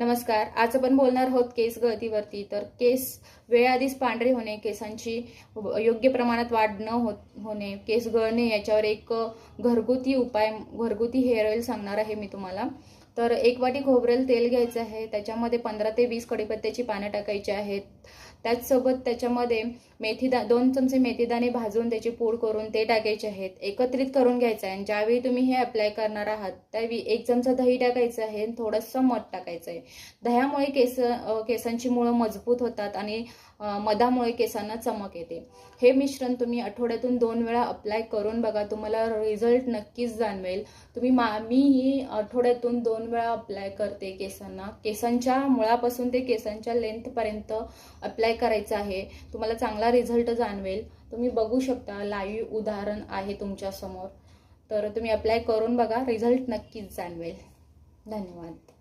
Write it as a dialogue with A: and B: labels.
A: नमस्कार. आज आपण बोलणार आहोत केस गळतीवरती. तर केस वेळेआधीच पांढरे होणे केसांची योग्य प्रमाणात वाढ न हो- होणे केस गळणे याच्यावर एक घरगुती उपाय घरगुती हेअर ऑइल सांगणार आहे मी तुम्हाला. तर एक वाटी खोबरेल तेल घ्यायचं आहे. त्याच्यामध्ये पंधरा ते वीस कडीपत्त्याची पानं टाकायची आहेत. त्याचसोबत त्याच्यामध्ये मेथीदा दोन चमचे मेथीदाणे भाजून त्याची पूड करून ते टाकायचे आहेत. एकत्रित करून घ्यायचं आहे. आणि ज्यावेळी तुम्ही हे अप्लाय करणार आहात त्यावेळी एक चमचा दही टाकायचं आहे आणि थोडंसं मध टाकायचं आहे. दह्यामुळे केस केसांची मुळं मजबूत होतात आणि मधामुळे केसांना चमक येते. हे मिश्रण तुम्ही आठवड्यातून दोन वेळा अप्लाय करून बघा. तुम्हाला रिझल्ट नक्कीच जाणवेल. तुम्ही मा मी ही आठवड्यातून दोन दोन वेळा अप्लाय करते केसांना. केसांच्या मुळापासून ते केसांच्या लेंथपर्यंत अप्लाय करायचं आहे. तुम्हाला चांगला रिझल्ट जाणवेल. तुम्ही बघू शकता लाईव्ह उदाहरण आहे तुमच्यासमोर. तर तुम्ही अप्लाय करून बघा रिझल्ट नक्कीच जाणवेल. धन्यवाद.